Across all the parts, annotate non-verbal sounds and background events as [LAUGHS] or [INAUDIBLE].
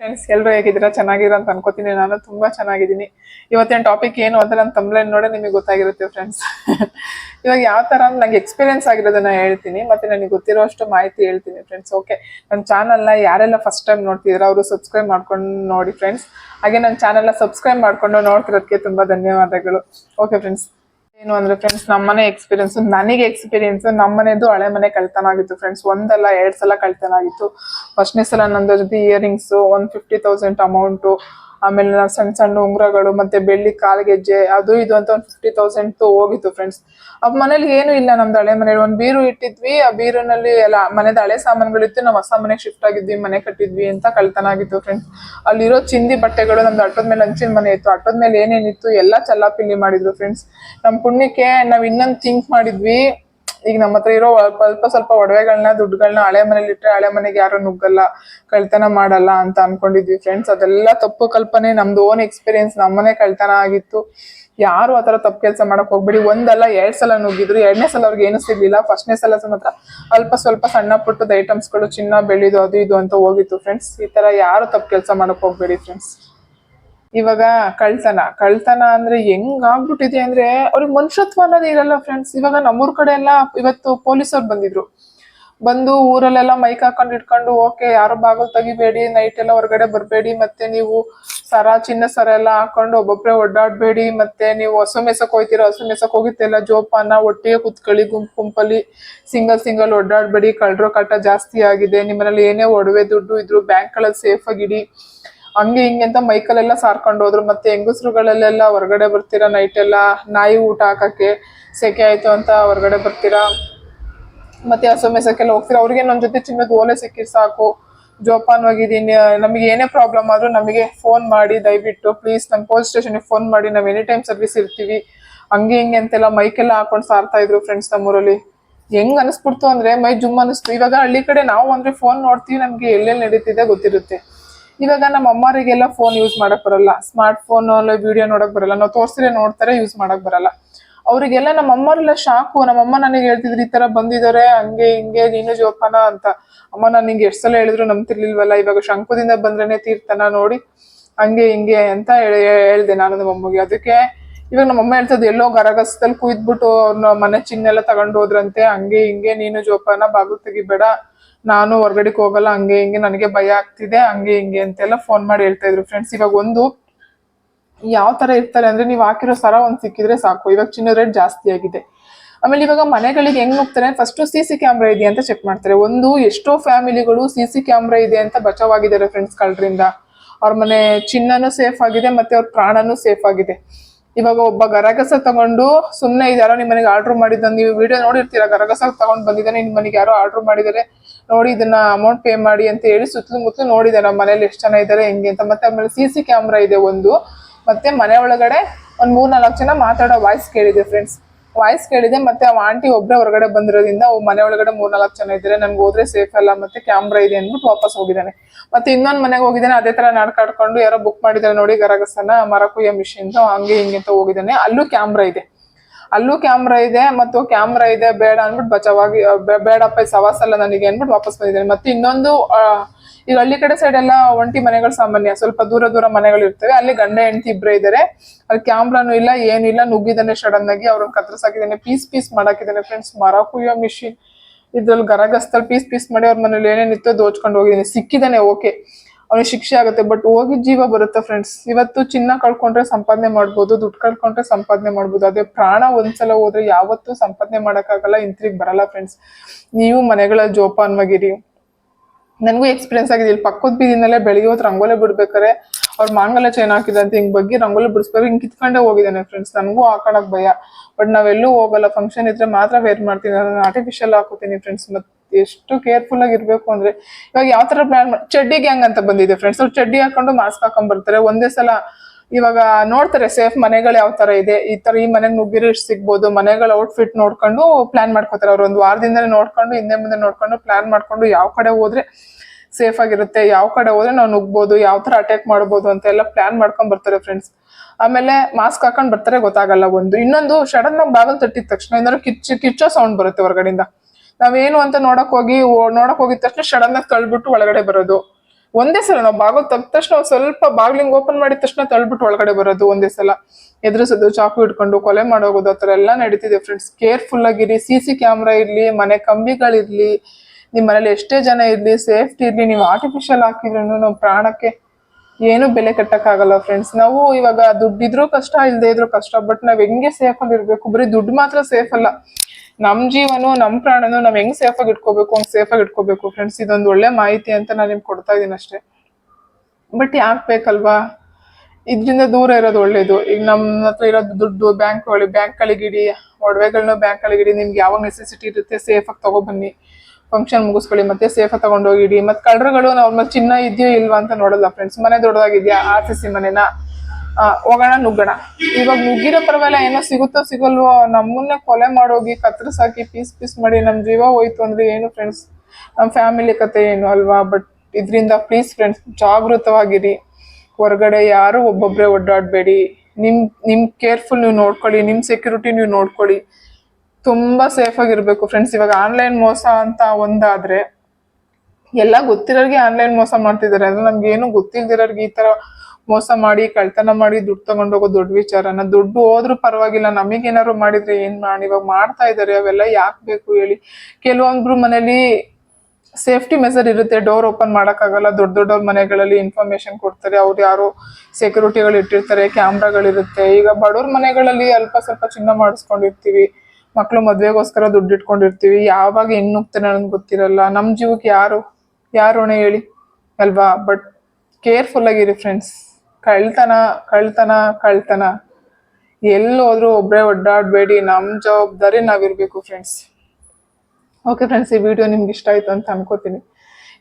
Friends ಎಲ್ಲರೂ ಹೇಗಿದ್ದೀರಾ? ಚೆನ್ನಾಗಿರೋ ಅಂತ ಅನ್ಕೋತೀನಿ. ನಾನು ತುಂಬಾ ಚೆನ್ನಾಗಿದ್ದೀನಿ. ಇವತ್ತಿನ ಟಾಪಿಕ್ ಏನು ಅಂತ ನನ್ನ ತಮ್ಲೈನ್ ನೋಡೇ ನಿಮಗೆ ಗೊತ್ತಾಗಿರುತ್ತೆ ಫ್ರೆಂಡ್ಸ್ [LAUGHS] ಇವಾಗ ಯಾವ ತರ ನಂಗೆ ಎಕ್ಸ್ಪೀರಿಯನ್ಸ್ ಆಗಿರೋದನ್ನ ಹೇಳ್ತೀನಿ, ಮತ್ತೆ ನನಗೆ ಗೊತ್ತಿರೋ ಅಷ್ಟು ಮಾಹಿತಿ ಹೇಳ್ತೀನಿ ಫ್ರೆಂಡ್ಸ್ ಓಕೆ ನನ್ನ ಚಾನಲ್ನ ಯಾರೆಲ್ಲ ಫಸ್ಟ್ ಟೈಮ್ ನೋಡ್ತಿದ್ದೀರಾ, ಅವರು ಸಬ್ಸ್ಕ್ರೈಬ್ ಮಾಡ್ಕೊಂಡು ನೋಡಿ ಫ್ರೆಂಡ್ಸ್ ಹಾಗೆ ನನ್ನ ಚಾನಲ್ನ ಸಬ್ಸ್ಕ್ರೈಬ್ ಮಾಡ್ಕೊಂಡು ನೋಡ್ತಿರೋದಕ್ಕೆ ತುಂಬಾ ಧನ್ಯವಾದಗಳು. ಓಕೆ ಫ್ರೆಂಡ್ಸ್ ಏನು ಅಂದ್ರೆ ಫ್ರೆಂಡ್ಸ್ ನಮ್ಮನೆ ಎಕ್ಸ್ಪೀರಿಯನ್ಸ್ ನನಗೆ ಎಕ್ಸ್ಪೀರಿಯನ್ಸ್ ನಮ್ಮನೆದು ಹಳೆ ಮನೆ ಕಳ್ತನ ಆಗಿತ್ತು ಫ್ರೆಂಡ್ಸ್ ಒಂದಲ್ಲ ಎರಡ್ ಸಲ ಕಳ್ತನ ಆಗಿತ್ತು ಫಸ್ಟ್ನೇ ಸಲ ನಂದು ಜೊತೆ earrings one fifty thousand amount ಆಮೇಲೆ ನಾವು ಸಣ್ಣ ಸಣ್ಣ ಉಂಗುರಗಳು ಮತ್ತೆ ಬೆಳ್ಳಿ ಕಾಲ್ಗೆಜ್ಜೆ, ಅದು ಇದು ಅಂತ ಒಂದು ಫಿಫ್ಟಿ ತೌಸಂಡ್ ಹೋಗಿತ್ತು ಫ್ರೆಂಡ್ಸ್ ಅವ್ ಮನೇಲಿ ಏನು ಇಲ್ಲ ನಮ್ದು ಹಳೆ ಮನೇಲಿ. ಒಂದು ಬೀರು ಇಟ್ಟಿದ್ವಿ. ಆ ಬೀರಿನಲ್ಲಿ ಎಲ್ಲ ಮನೆದ ಹಳೆ ಸಾಮಾನುಗಳಿತ್ತು ನಾವು ಹೊಸ ಮನೆಗೆ ಶಿಫ್ಟ್ ಆಗಿದ್ವಿ, ಮನೆ ಕಟ್ಟಿದ್ವಿ ಅಂತ ಕಳ್ತನ ಆಗಿತ್ತು ಫ್ರೆಂಡ್ಸ್ ಅಲ್ಲಿರೋ ಚಿಂದಿ ಬಟ್ಟೆಗಳು ನಮ್ದು ಅಟ್ಟದ ಮೇಲೆ ಹಂಚಿನ ಮನೆ ಇತ್ತು. ಅಟ್ಟದ ಮೇಲೆ ಏನೇನಿತ್ತು? ಎಲ್ಲ ಚಲ್ಲಾಪಿಲ್ಲಿ ಮಾಡಿದ್ರು ಫ್ರೆಂಡ್ಸ್ ನಮ್ಮ ಪುಣ್ಯಕ್ಕೆ ನಾವು ಇನ್ನೊಂದು ಥಿಂಕ್ ಮಾಡಿದ್ವಿ. ಈಗ ನಮ್ಮ ಹತ್ರ ಇರೋ ಅಲ್ಪ ಸ್ವಲ್ಪ ಒಡವೆಗಳನ್ನ ದುಡ್ಡುಗಳನ್ನ ಹಳೆ ಮನೇಲಿ ಇಟ್ಟರೆ ಹಳೆ ಮನೆಗೆ ಯಾರು ನುಗ್ಗಲ್ಲ, ಕಳ್ತನ ಮಾಡಲ್ಲ ಅಂತ ಅನ್ಕೊಂಡಿದ್ವಿ ಫ್ರೆಂಡ್ಸ್ ಅದೆಲ್ಲ ತಪ್ಪು ಕಲ್ಪನೆ, ನಮ್ದು ಓನ್ ಎಕ್ಸ್ಪೀರಿಯನ್ಸ್ ನಮ್ಮನೆ ಕಳ್ತನ ಆಗಿತ್ತು. ಯಾರು ಆತರ ತಪ್ಪು ಕೆಲಸ ಮಾಡಕ್ ಹೋಗ್ಬೇಡಿ. ಒಂದಲ್ಲ, ಎರಡ್ ಸಲ ನುಗ್ಗಿದ್ರು, ಎರಡನೇ ಸಲ ಅವ್ರಿಗೆ ಏನು ಸಿಗ್ಲಿಲ್ಲ. ಫಸ್ಟ್ನೇ ಸಲ ಮಾತ್ರ ಅಲ್ಪ ಸ್ವಲ್ಪ ಸಣ್ಣ ಪುಟ್ಟದ ಐಟಮ್ಸ್ಗಳು ಚಿನ್ನ, ಬೆಳ್ಳಿದು, ಅದು ಇದು ಅಂತ ಹೋಗಿತ್ತು ಫ್ರೆಂಡ್ಸ್ ಈ ತರ ಯಾರು ತಪ್ಪು ಕೆಲಸ ಮಾಡಕ್ ಹೋಗ್ಬೇಡಿ ಫ್ರೆಂಡ್ಸ್ ಇವಾಗ ಕಳ್ತನ. ಕಳ್ತನ ಅಂದ್ರೆ ಹೆಂಗ್ ಆಗ್ಬಿಟ್ಟಿದೆ ಅಂದ್ರೆ ಅವ್ರಿಗೆ ಮನುಷ್ಯತ್ವ ಅನ್ನೋದೇ ಇರಲ್ಲ ಫ್ರೆಂಡ್ಸ್ ಇವಾಗ ನಮ್ಮೂರ್ ಕಡೆ ಎಲ್ಲ ಇವತ್ತು ಪೊಲೀಸವ್ರು ಬಂದಿದ್ರು. ಬಂದು ಊರಲ್ಲೆಲ್ಲ ಮೈಕ್ ಹಾಕೊಂಡು ಇಟ್ಕೊಂಡು, ಓಕೆ, ಯಾರು ಬಾಗಿಲು ತೆಗಿಬೇಡಿ ನೈಟ್ ಎಲ್ಲ ಹೊರಗಡೆ ಬರಬೇಡಿ, ಮತ್ತೆ ನೀವು ಸರ, ಚಿನ್ನ ಸರ ಎಲ್ಲ ಹಾಕೊಂಡು ಒಬ್ಬೊಬ್ರೆ ಓಡಾಡ್ಬೇಡಿ ಮತ್ತೆ ನೀವು ಹಸು ಮೇಸಕ್ ಹೋಯ್ತೀರ ಹಸು ಮೇಸಕ್ ಹೋಗಿತ್ತೆಲ್ಲ ಜೋಪಾನ, ಒಟ್ಟಿಗೆ ಕುತ್ಕೊಳ್ಳಿ, ಗುಂಪು ಗುಂಪಲ್ಲಿ ಸಿಂಗಲ್ ಸಿಂಗಲ್ ಓಡಾಡ್ಬೇಡಿ ಕಳ್ರೋ ಕಾಟ ಜಾಸ್ತಿ ಆಗಿದೆ, ನಿಮ್ಮನೇಲಿ ಏನೇ ಒಡವೆ ದುಡ್ಡು ಇದ್ರು ಬ್ಯಾಂಕ್ಗಳಲ್ಲಿ ಸೇಫ್ ಆಗಿಡಿ ಹಂಗೆ ಹಿಂಗೆ ಅಂತ ಮೈಕಲೆಲ್ಲ ಸಾರ್ಕೊಂಡು ಹೋದ್ರು. ಮತ್ತೆ ಹೆಂಗಸ್ರುಗಳಲ್ಲೆಲ್ಲ ಹೊರಗಡೆ ಬರ್ತೀರಾ ನೈಟ್ ಎಲ್ಲ? ನಾಯಿ ಊಟ ಹಾಕಕ್ಕೆ ಸೆಕೆ ಆಯ್ತು ಅಂತ ಹೊರಗಡೆ ಬರ್ತೀರಾ? ಮತ್ತೆ ಹಸು ಮೇಸಕ್ಕೆಲ್ಲ ಹೋಗ್ತೀರಾ? ಅವ್ರಿಗೆ ನಮ್ಮ ಜೊತೆ ಚಿನ್ನದ ಓಲೆ ಸಿಕ್ಕಿ ಸಾಕು. ಜೋಪಾನವಾಗಿದ್ದೀನಿ. ನಮಗೆ ಏನೇ ಪ್ರಾಬ್ಲಮ್ ಆದ್ರೂ ನಮಗೆ ಫೋನ್ ಮಾಡಿ, ದಯವಿಟ್ಟು ಪ್ಲೀಸ್ ನಮ್ಮ ಪೊಲೀಸ್ ಸ್ಟೇಷನ್ಗೆ ಫೋನ್ ಮಾಡಿ. ನಾವು ಎನಿ ಟೈಮ್ ಸರ್ವಿಸ್ ಇರ್ತೀವಿ. ಹಂಗೆ ಹಿಂಗೆ ಅಂತೆಲ್ಲ ಮೈಕೆಲ್ಲ ಹಾಕೊಂಡು ಸಾರ್ತಾ ಇದ್ರು ಫ್ರೆಂಡ್ಸ್ ನಮ್ಮೂರಲ್ಲಿ. ಹೆಂಗ್ ಅನಿಸ್ಬಿಡ್ತು ಅಂದ್ರೆ ಮೈ ಜುಮ್ ಅನಿಸ್ತು. ಇವಾಗ ಹಳ್ಳಿ ಕಡೆ ನಾವು ಅಂದ್ರೆ ಫೋನ್ ನೋಡ್ತೀವಿ. ನಮ್ಗೆ ಎಲ್ಲೆಲ್ಲಿ ನಡೀತಿದೆ ಗೊತ್ತಿರುತ್ತೆ. ಇವಾಗ ನಮ್ಮ ಅಮ್ಮರಿಗೆಲ್ಲ ಫೋನ್ ಯೂಸ್ ಮಾಡಕ್ ಬರಲ್ಲ. ಸ್ಮಾರ್ಟ್ ಫೋನ್ ವಿಡಿಯೋ ನೋಡಕ್ ಬರಲ್ಲ. ನಾವು ತೋರಿಸಿದ್ರೆ ನೋಡ್ತಾರೆ ಯೂಸ್ ಮಾಡಕ್ ಬರಲ್ಲ. ಅವರಿಗೆಲ್ಲ ನಮ್ಮ ಅಮ್ಮರೆಲ್ಲ ಶಾಕು ನಮ್ಮ ಅಮ್ಮ ನನಗೆ ಹೇಳ್ತಿದ್ರು, ಈ ತರ ಬಂದಿದ್ದಾರೆ ಹಂಗೆ, ಹಿಂಗೆ, ನೀನು ಜೋಪಾನ ಅಂತ. ಅಮ್ಮ ನಾನು ನಿಂಗೆ ಎಷ್ಟು ಸಲ ಹೇಳಿದ್ರು ನಂಬ್ತಿರ್ಲಿಲ್ವಲ್ಲ. ಇವಾಗ ಶಂಕುದಿಂದ ಬಂದ್ರೇನೆ ತೀರ್ಥನ ನೋಡಿ, ಹಂಗೆ, ಹಿಂಗೆ ಅಂತ ಹೇಳ್- ಹೇಳ್ದೆ ನಾನು ನಮ್ಮ ಅಮ್ಮಗೆ. ಅದಕ್ಕೆ ಇವಾಗ ನಮ್ಮ ಅಮ್ಮ ಹೇಳ್ತದೆ ಎಲ್ಲೋ ಗರಗಸದಲ್ಲಿ ಕುಯ್ದ್ಬಿಟ್ಟು ಅವ್ರನ್ನ ಮನೆ ಚಿನ್ನೆಲ್ಲ ತಗೊಂಡು ಹೋದ್ರಂತೆ, ಹಂಗೆ, ಹಿಂಗೆ, ನೀನು ಜೋಪಾನ ಬಾಗು ತೆಗಿಬೇಡ. ನಾನು ಹೊರಗಡೆಗೆ ಹೋಗಲ್ಲ, ಹಂಗೆ ಹಿಂಗೆ ನನಗೆ ಭಯ ಆಗ್ತಿದೆ, ಹಂಗೆ ಹಿಂಗೆ ಅಂತೆಲ್ಲ ಫೋನ್ ಮಾಡಿ ಹೇಳ್ತಾ ಇದ್ರು ಫ್ರೆಂಡ್ಸ್ ಇವಾಗ ಒಂದು ಯಾವ ತರ ಇರ್ತಾರೆ ಅಂದ್ರೆ ನೀವು ಹಾಕಿರೋ ಸರ ಒಂದ್ ಸಿಕ್ಕಿದ್ರೆ ಸಾಕು. ಇವಾಗ ಚಿನ್ನ ರೇಟ್ ಜಾಸ್ತಿ ಆಗಿದೆ. ಆಮೇಲೆ ಇವಾಗ ಮನೆಗಳಿಗೆ ಹೆಂಗ್ ಹೋಗ್ತಾರೆ? ಫಸ್ಟ್ ಸಿ ಸಿ ಕ್ಯಾಮ್ರಾ ಇದೆಯಾ ಅಂತ ಚೆಕ್ ಮಾಡ್ತಾರೆ. ಒಂದು, ಎಷ್ಟೋ ಫ್ಯಾಮಿಲಿಗಳು ಸಿ ಸಿ ಕ್ಯಾಮ್ರಾ ಇದೆ ಅಂತ ಬಚಾವಾಗಿದ್ದಾರೆ ಫ್ರೆಂಡ್ಸ್ ಕಳ್ರಿಂದ ಅವ್ರ ಮನೆ ಚಿನ್ನನೂ ಸೇಫ್ ಆಗಿದೆ, ಮತ್ತೆ ಅವ್ರ ಪ್ರಾಣನೂ ಸೇಫ್ ಆಗಿದೆ. ಇವಾಗ ಒಬ್ಬ ಗರಗಸ ತಗೊಂಡು ಸುಮ್ಮನೆ ಇದಾರೋ ನಿಮ್ಮ ಮನೆಗೆ ಆರ್ಡರ್ ಮಾಡಿದ್ದು ನೀವು ವಿಡಿಯೋ ನೋಡಿರ್ತೀರಾ? ಗರಗಸ ತಗೊಂಡು ಬಂದಿದ್ದಾನೆ ನಿಮ್ಮ ಮನೆಗೆ ಯಾರೋ ಆರ್ಡರ್ ಮಾಡಿದ್ದಾರೆ. ನೋಡಿ ಇದನ್ನ ಅಮೌಂಟ್ ಪೇ ಮಾಡಿ ಅಂತ ಹೇಳಿ ಸುತ್ತಲೂ ಮುತ್ತಲು ನೋಡಿದೆ. ನಮ್ಮ ಮನೇಲಿ ಎಷ್ಟು ಜನ ಇದ್ದಾರೆ, ಹೆಂಗೆ ಅಂತ. ಮತ್ತೆ ಆಮೇಲೆ ಸಿ ಸಿ ಕ್ಯಾಮ್ರಾ ಇದೆ ಒಂದು. ಮತ್ತೆ ಮನೆ ಒಳಗಡೆ ಒಂದು ಮೂರ್ ನಾಲ್ಕು ಜನ ಮಾತಾಡೋ ವಾಯ್ಸ್ ಕೇಳಿದೆ ಫ್ರೆಂಡ್ಸ್ ವಾಯ್ಸ್ ಕೇಳಿದೆ, ಮತ್ತೆ ಆ ಆಂಟಿ ಒಬ್ಬರೇ ಹೊರಗಡೆ ಬಂದಿರೋದ್ರಿಂದ ಮನೆ ಒಳಗಡೆ ಮೂರ್ ನಾಲ್ಕು ಜನ ಇದ್ದಾರೆ, ನನ್ಗೆ ಹೋದ್ರೆ ಸೇಫ್ ಅಲ್ಲ, ಮತ್ತೆ ಕ್ಯಾಮ್ರಾ ಇದೆ ಅಂದ್ಬಿಟ್ಟು ವಾಪಸ್ ಹೋಗಿದ್ದಾನೆ. ಮತ್ತೆ ಇನ್ನೊಂದ್ ಮನೆಗೆ ಹೋಗಿದ್ದಾನೆ, ಅದೇ ತರ ನಾಡ್ಕಾಡ್ಕೊಂಡು ಯಾರೋ ಬುಕ್ ಮಾಡಿದ್ದಾರೆ ನೋಡಿ, ಗರಗಸನ ಮರಕುಯ ಮಿಷಿನ್ ಹಂಗೆ ಹಿಂಗೆ ಅಂತ ಹೋಗಿದ್ದಾನೆ. ಅಲ್ಲೂ ಕ್ಯಾಮ್ರಾ ಇದೆ. ಅಲ್ಲೂ ಕ್ಯಾಮ್ರಾ ಇದೆ, ಮತ್ತು ಕ್ಯಾಮ್ರಾ ಇದೆ, ಬೇಡ ಅಂದ್ಬಿಟ್ಟು ಬಚಾವಾಗಿ ಬೇಡಪ್ಪ ಸವಾಸಲ್ಲ ನನಗೆ ಅಂದ್ಬಿಟ್ಟು ವಾಪಸ್ ಬಂದಿದ್ದಾನೆ. ಮತ್ತೆ ಇನ್ನೊಂದು ಈಗ ಹಳ್ಳಿ ಕಡೆ ಸೈಡ್ ಎಲ್ಲ ಒಂಟಿ ಮನೆಗಳು ಸಾಮಾನ್ಯ. ಸ್ವಲ್ಪ ದೂರ ದೂರ ಮನೆಗಳು ಇರ್ತವೆ. ಅಲ್ಲಿ ಗಂಡ ಹೆಂಡತಿ ಇಬ್ಬರೇ ಇದ್ದಾರೆ ಅಲ್ಲಿ ಕ್ಯಾಮ್ರಾನು ಇಲ್ಲ, ಏನಿಲ್ಲ. ನುಗ್ಗಿದ್ದಾನೆ ಸಡನ್ ಆಗಿ ಅವ್ರನ್ನ ಕತ್ರಸಾಕಿದ್ದಾನೆ ಪೀಸ್ ಪೀಸ್ ಮಾಡಾಕಿದ್ದಾನೆ ಫ್ರೆಂಡ್ಸ್ ಮರ ಕುಯ್ಯೋ ಮಿಷಿನ್ ಇದ್ರಲ್ಲಿ ಗರಗಸ್ತಲ್ಲಿ ಪೀಸ್ ಪೀಸ್ ಮಾಡಿ ಅವ್ರ ಮನೇಲಿ ಏನೇನಿತ್ತೋ ದೋಚ್ಕೊಂಡು ಹೋಗಿದ್ದೀನಿ ಸಿಕ್ಕಿದ್ದಾನೆ ಓಕೆ ಅವ್ನಿಗೆ ಶಿಕ್ಷೆ ಆಗುತ್ತೆ. ಬಟ್ ಹೋಗಿ ಜೀವ ಬರುತ್ತೆ ಫ್ರೆಂಡ್ಸ್ ಇವತ್ತು ಚಿನ್ನ ಕಳ್ಕೊಂಡ್ರೆ ಸಂಪಾದನೆ ಮಾಡ್ಬೋದು, ದುಡ್ಡು ಕಳ್ಕೊಂಡ್ರೆ ಸಂಪಾದನೆ ಮಾಡ್ಬೋದು. ಅದೇ ಪ್ರಾಣ ಒಂದ್ಸಲ ಹೋದ್ರೆ ಯಾವತ್ತೂ ಸಂಪಾದನೆ ಮಾಡೋಕ್ಕಾಗಲ್ಲ, ಇಂತ್ರಿಗೆ ಬರಲ್ಲ ಫ್ರೆಂಡ್ಸ್ ನೀವು ಮನೆಗಳ ಜೋಪಾನವಾಗಿರಿ. ನನಗೂ ಎಕ್ಸ್ಪೀರಿಯನ್ಸ್ ಆಗಿದೆ. ಇಲ್ಲಿ ಪಕ್ಕದ ಬೀದಿನಲ್ಲೇ ಬೆಳಿಗ್ಗೆ ಹೊತ್ತು ರಂಗೋಲೆ ಬಿಡ್ಬೇಕಾರೆ ಅವ್ರ ಮಾಂಗಲ್ಯ ಚೈನ್ ಹಾಕಿದಂತೆ ಹಿಂಗ್ ಬಗ್ಗೆ ರಂಗೋಲಿ ಬಿಡಿಸ್ಬೇಕು ಹಿಂಗ್ ಕಿತ್ಕೊಂಡೇ ಹೋಗಿದ್ದಾನೆ ಫ್ರೆಂಡ್ಸ್ ನನಗೂ ಹಾಕೊಳಕ್ ಭಯ. ಬಟ್ ನಾವೆಲ್ಲೂ ಹೋಗಲ್ಲ. ಫಂಕ್ಷನ್ ಇದ್ರೆ ಮಾತ್ರ ವೇರ್ ಮಾಡ್ತೀನಿ. ನಾನು ಆರ್ಟಿಫಿಷಿಯಲ್ ಹಾಕೋತೀನಿ ಫ್ರೆಂಡ್ಸ್ ಮತ್ತೆ ಎಷ್ಟು ಕೇರ್ಫುಲ್ ಆಗಿ ಇರ್ಬೇಕು ಅಂದ್ರೆ ಇವಾಗ ಯಾವ ತರ ಪ್ಲಾನ್ ಚಡ್ಡಿ ಗ್ಯಾಂಗ್ ಅಂತ ಬಂದಿದೆ ಫ್ರೆಂಡ್ಸ್ ಅವ್ರು ಚಡ್ಡಿ ಹಾಕೊಂಡು ಮಾಸ್ಕ್ ಹಾಕೊಂಡ್ ಬರ್ತಾರೆ. ಒಂದೇ ಸಲ ಇವಾಗ ನೋಡ್ತಾರೆ ಸೇಫ್ ಮನೆಗಳು ಯಾವ ತರ ಇದೆ. ಈ ತರ ಈ ಮನೆಗೆ ನುಗ್ಗಿರೋ ಇಷ್ಟು ಸಿಗ್ಬೋದು. ಮನೆಗಳ ಔಟ್ಫಿಟ್ ನೋಡ್ಕೊಂಡು ಪ್ಲಾನ್ ಮಾಡ್ಕೋತಾರೆ ಅವ್ರು. ಒಂದು ವಾರದಿಂದ ನೋಡ್ಕೊಂಡು, ಹಿಂದೆ ಮುಂದೆ ನೋಡ್ಕೊಂಡು ಪ್ಲಾನ್ ಮಾಡ್ಕೊಂಡು ಯಾವ ಕಡೆ ಹೋದ್ರೆ ಸೇಫ್ ಆಗಿರುತ್ತೆ, ಯಾವ ಕಡೆ ಹೋದ್ರೆ ನಾವು ನುಗ್ಬೋದು, ಯಾವ ತರ ಅಟ್ಯಾಕ್ ಮಾಡ್ಬೋದು ಅಂತ ಎಲ್ಲ ಪ್ಲಾನ್ ಮಾಡ್ಕೊಂಡ್ ಬರ್ತಾರೆ ಫ್ರೆಂಡ್ಸ್ ಆಮೇಲೆ ಮಾಸ್ಕ್ ಹಾಕೊಂಡ್ ಬರ್ತಾರೆ ಗೊತ್ತಾಗಲ್ಲ ಒಂದು. ಇನ್ನೊಂದು ಸಡನ್ ಆಗಿ ಬಾಗಲ್ ತಟ್ಟಿದ ತಕ್ಷಣ ಏನಾದ್ರು ಕಿಚ್ಚ, ಕಿಚ್ಚೋ ಸೌಂಡ್ ಬರುತ್ತೆ ಹೊರಗಡೆಯಿಂದ. ನಾವೇನು ಅಂತ ನೋಡಕ್ ಹೋಗಿ ನೋಡಕ್ ಹೋಗಿದ ತಕ್ಷಣ ಸಡನ್ ಆಗಿ ತಳ್ಬಿಟ್ಟು ಒಳಗಡೆ ಬರೋದು. ಒಂದೇ ಸಲ ನಾವು ಬಾಗಿಲು ತೆಗ್ದ ತಕ್ಷಣ ಸ್ವಲ್ಪ ಬಾಗ್ಲಿಂಗ್ ಓಪನ್ ಮಾಡಿದ ತಕ್ಷಣ ತಳ್ಬಿಟ್ಟು ಒಳಗಡೆ ಬರೋದು ಒಂದೇ ಸಲ. ಎದುರಿಸೋದು, ಚಾಕು ಇಟ್ಕೊಂಡು, ಕೊಲೆ ಮಾಡೋಗೋದು ಆ ಥರ ಎಲ್ಲ ನಡೀತಿದೆ ಫ್ರೆಂಡ್ಸ್ ಕೇರ್ಫುಲ್ ಆಗಿರಿ ಸಿ ಸಿ ಕ್ಯಾಮ್ರಾ ಇರ್ಲಿ, ಮನೆ ಕಂಬಿಗಳಿರಲಿ ನಿಮ್ಮ ಮನೇಲಿ ಎಷ್ಟೇ ಜನ ಇರಲಿ ಸೇಫ್ಟಿ ಇರಲಿ, ನೀವು ಆರ್ಟಿಫಿಷಿಯಲ್ ಹಾಕಿದ್ರೂ ನಾವು ಪ್ರಾಣಕ್ಕೆ ಏನು ಬೆಲೆ ಕಟ್ಟಕ್ಕಾಗಲ್ಲ ಫ್ರೆಂಡ್ಸ್ ನಾವು ಇವಾಗ ದುಡ್ಡಿದ್ರು ಕಷ್ಟ ಇಲ್ಲದೆ ಇದ್ರು ಕಷ್ಟ ಬಟ್ ನಾವ್ ಹೆಂಗೆ ಸೇಫ್ ಆಗಿ ಇರ್ಬೇಕು? ಬರೀ ದುಡ್ಡು ಮಾತ್ರ ಸೇಫ್ ಅಲ್ಲ. ನಮ್ ಜೀವನು, ನಮ್ ಪ್ರಾಣನು ನಾವ್ ಹೆಂಗ್ ಸೇಫ್ ಆಗಿ ಇಟ್ಕೋಬೇಕು? ಹಂಗ್ ಸೇಫ್ ಆಗಿ ಇಟ್ಕೋಬೇಕು ಫ್ರೆಂಡ್ಸ್ ಇದೊಂದು ಒಳ್ಳೆ ಮಾಹಿತಿ ಅಂತ ನಾನು ನಿಮ್ಗೆ ಕೊಡ್ತಾ ಇದೀನಿ ಅಷ್ಟೇ. ಬಟ್ ಯಾಕೆ ಬೇಕಲ್ವಾ? ಇದರಿಂದ ದೂರ ಇರೋದು ಒಳ್ಳೇದು. ಈಗ ನಮ್ಮ ಹತ್ರ ಇರೋದು ದುಡ್ಡು ಬ್ಯಾಂಕ್ ಒಳಗೆ ಬ್ಯಾಂಕ್ಗಳಿಗೆ ಇಡಿ ಒಡವೆಗಳನ್ನ ಬ್ಯಾಂಕ್ಗಳಿಗೆ ಇಡಿ, ನಿಮ್ಗೆ ಯಾವಾಗ ನೆಸೆಸಿಟಿ ಇರುತ್ತೆ ಸೇಫ್ ಆಗಿ ತಗೊಬನ್ನಿ ಫಂಕ್ಷನ್ ಮುಗಿಸ್ಕೊಳ್ಳಿ, ಮತ್ತೆ ಸೇಫ್ ಆಗಿ ತಗೊಂಡೋಗಿಡಿ ಮತ್ತೆ ಕಳ್ಳರುಗಳು ನಾರ್ಮಲ್ ಚಿನ್ನ ಇದೆಯೋ ಇಲ್ವಾ ಅಂತ ನೋಡಲ್ಲ ಫ್ರೆಂಡ್ಸ್ ಮನೆ ದೊಡ್ಡದಾಗಿದ್ಯಾ? ಆರ್ ಸಿ ಸಿ ಮನೆನ? ಹೋಗೋಣ, ನುಗ್ಗೋಣ. ಇವಾಗ ನುಗ್ಗಿರೋ ಪರವಾಗಿಲ್ಲ, ಏನೋ ಸಿಗುತ್ತೋ ಸಿಗಲ್ವೋ, ನಮ್ಮನ್ನೇ ಕೊಲೆ ಮಾಡೋಗಿ ಕತ್ತರಿಸಾಕಿ ಪೀಸ್ ಪೀಸ್ ಮಾಡಿ ನಮ್ಮ ಜೀವ ಹೋಯ್ತು ಅಂದ್ರೆ ಏನು ಫ್ರೆಂಡ್ಸ್ ನಮ್ಮ ಫ್ಯಾಮಿಲಿ ಕತೆ ಏನು ಅಲ್ವಾ? ಬಟ್ ಇದರಿಂದ ಪ್ಲೀಸ್ ಫ್ರೆಂಡ್ಸ್ ಜಾಗೃತವಾಗಿರಿ. ಹೊರಗಡೆ ಯಾರು ಒಬ್ಬೊಬ್ರೆ ಒಡ್ಡಾಡಬೇಡಿ ನಿಮ್ ನಿಮ್ ಕೇರ್ಫುಲ್ ನೀವು ನೋಡ್ಕೊಳ್ಳಿ, ನಿಮ್ ಸೆಕ್ಯೂರಿಟಿ ನೀವು ನೋಡ್ಕೊಳ್ಳಿ. ತುಂಬಾ ಸೇಫ್ ಆಗಿರ್ಬೇಕು ಫ್ರೆಂಡ್ಸ್ ಇವಾಗ ಆನ್ಲೈನ್ ಮೋಸ ಅಂತ ಒಂದಾದ್ರೆ, ಎಲ್ಲ ಗೊತ್ತಿರೋರಿಗೆ ಆನ್ಲೈನ್ ಮೋಸ ಮಾಡ್ತಿದ್ದಾರೆ. ಅಂದ್ರೆ ನಮ್ಗೆ ಏನು ಗೊತ್ತಿಲ್ದಿರೋರ್ಗೆ ಈ ತರ ಮೋಸ ಮಾಡಿ ಕಳ್ತನ ಮಾಡಿ ದುಡ್ಡು ತಗೊಂಡೋಗೋ ದೊಡ್ಡ ವಿಚಾರನ, ದುಡ್ಡು ಹೋದ್ರೂ ಪರವಾಗಿಲ್ಲ. ನಮಗೇನಾದ್ರು ಮಾಡಿದ್ರೆ ಏನ್ ಮಾಡಿ, ಇವಾಗ ಮಾಡ್ತಾ ಇದಾರೆ, ಅವೆಲ್ಲ ಯಾಕೆ ಬೇಕು ಹೇಳಿ. ಕೆಲವೊಬ್ರು ಮನೇಲಿ ಸೇಫ್ಟಿ ಮೆಸರ್ ಇರುತ್ತೆ. ಡೋರ್ ಓಪನ್ ಮಾಡೋಕ್ಕಾಗಲ್ಲ. ದೊಡ್ಡ ದೊಡ್ಡವ್ರ ಮನೆಗಳಲ್ಲಿ ಇನ್ಫಾರ್ಮೇಶನ್ ಕೊಡ್ತಾರೆ. ಅವ್ರು ಯಾರು ಸೆಕ್ಯೂರಿಟಿಗಳು ಇಟ್ಟಿರ್ತಾರೆ ಕ್ಯಾಮ್ರಾಗಳಿರುತ್ತೆ ಈಗ ಬಡವ್ರ ಮನೆಗಳಲ್ಲಿ ಅಲ್ಪ ಸ್ವಲ್ಪ ಚಿನ್ನ ಮಾಡಿಸ್ಕೊಂಡಿರ್ತೀವಿ. ಮಕ್ಳು ಮದ್ವೆಗೋಸ್ಕರ ದುಡ್ಡು ಇಟ್ಕೊಂಡಿರ್ತೀವಿ ಯಾವಾಗ ಹೆಣ್ಣು ನನಗೆ ಗೊತ್ತಿರಲ್ಲ. ನಮ್ಮ ಜೀವಕ್ಕೆ ಯಾರು ಯಾರು ಹೊಣೆ ಹೇಳಿ? ಅಲ್ವಾ? ಬಟ್ ಕೇರ್ಫುಲ್ ಆಗಿರಿ ಫ್ರೆಂಡ್ಸ್ ಕಳ್ತನ ಕಳ್ತನ ಕಳ್ತನ. ಎಲ್ಲೋದ್ರೂ ಒಬ್ಬರೇ ಒಡ್ಡಾಡಬೇಡಿ ನಮ್ಮ ಜವಾಬ್ದಾರಿ ನಾವಿರ್ಬೇಕು ಫ್ರೆಂಡ್ಸ್ ಓಕೆ ಫ್ರೆಂಡ್ಸ್ ಈ ವಿಡಿಯೋ ನಿಮ್ಗೆ ಇಷ್ಟ ಆಯ್ತು ಅಂತ ಅನ್ಕೋತೀನಿ.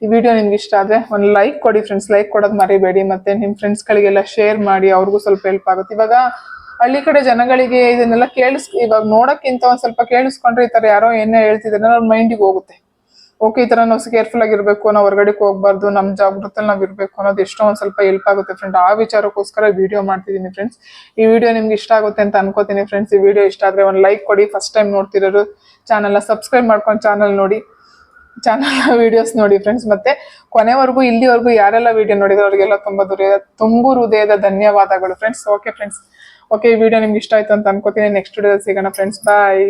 ಈ ವಿಡಿಯೋ ನಿಮ್ಗೆ ಇಷ್ಟ ಆದ್ರೆ ಒಂದು ಲೈಕ್ ಕೊಡಿ ಫ್ರೆಂಡ್ಸ್ ಲೈಕ್ ಕೊಡೋದು ಮರಿಬೇಡಿ. ಮತ್ತೆ ನಿಮ್ಮ ಫ್ರೆಂಡ್ಸ್ಗಳಿಗೆಲ್ಲ ಶೇರ್ ಮಾಡಿ. ಅವ್ರಿಗೂ ಸ್ವಲ್ಪ ಹೆಲ್ಪ್ ಆಗುತ್ತೆ. ಇವಾಗ ಹಳ್ಳಿ ಕಡೆ ಜನಗಳಿಗೆ ಇದನ್ನೆಲ್ಲ ಕೇಳಿಸ್, ಇವಾಗ ನೋಡಕ್ಕಿಂತ ಒಂದ್ ಸ್ವಲ್ಪ ಕೇಳಿಸ್ಕೊಂಡ್ರೆ ಈ ತರ ಯಾರೋ ಏನೇ ಹೇಳ್ತಿದ್ರೆ ಅವ್ರ ಮೈಂಡಿಗೆ ಹೋಗುತ್ತೆ. ಓಕೆ, ಈ ತರ ನಾವು ಕೇರ್ಫುಲ್ ಆಗಿರ್ಬೇಕು, ನಾವು ಹೊರಗಡೆಗೆ ಹೋಗ್ಬಾರ್ದು ನಮ್ಮ ಜಾಗೃತಲ್ಲಿ ನಾವ್ ಇರಬೇಕು ಅನ್ನೋದು ಎಷ್ಟೋ ಒಂದು ಸ್ವಲ್ಪ ಹೆಲ್ಪ್ ಆಗುತ್ತೆ ಫ್ರೆಂಡ್ ಆ ವಿಚಾರಕ್ಕೋಸ್ಕರ ವಿಡಿಯೋ ಮಾಡ್ತಿದ್ದೀನಿ ಫ್ರೆಂಡ್ಸ್ ಈ ವಿಡಿಯೋ ನಿಮ್ಗೆ ಇಷ್ಟ ಆಗುತ್ತೆ ಅಂತ ಅನ್ಕೋತೀನಿ ಫ್ರೆಂಡ್ಸ್ ಈ ವಿಡಿಯೋ ಇಷ್ಟ ಆದ್ರೆ ಒಂದು ಲೈಕ್ ಕೊಡಿ. ಫಸ್ಟ್ ಟೈಮ್ ನೋಡ್ತಿರೋರು ಚಾನಲ್ನ ಸಬ್ಸ್ಕ್ರೈಬ್ ಮಾಡ್ಕೊಂಡು ಚಾನಲ್ ನೋಡಿ. ಚಾನಲ್ ವಿಡಿಯೋಸ್ ನೋಡಿ ಫ್ರೆಂಡ್ಸ್ ಮತ್ತೆ ಕೊನೆವರೆಗೂ, ಇಲ್ಲಿವರೆಗೂ ಯಾರೆಲ್ಲ ವಿಡಿಯೋ ನೋಡಿದ್ರು, ಅವರಿಗೆಲ್ಲ ತುಂಬಾ ದುರ್ಯದ ತುಂಬು ಹೃದಯದ ಧನ್ಯವಾದಗಳು ಫ್ರೆಂಡ್ಸ್ ಓಕೆ ಫ್ರೆಂಡ್ಸ್ ಓಕೆ ಈ ವಿಡಿಯೋ ನಿಮ್ಗೆ ಇಷ್ಟ ಆಯ್ತು ಅಂತ ಅನ್ಕೋತೀನಿ. ನೆಕ್ಸ್ಟ್ ವಿಡಿಯೋದಲ್ಲಿ ಸಿಗೋಣ ಫ್ರೆಂಡ್ಸ್ ಬಾಯ್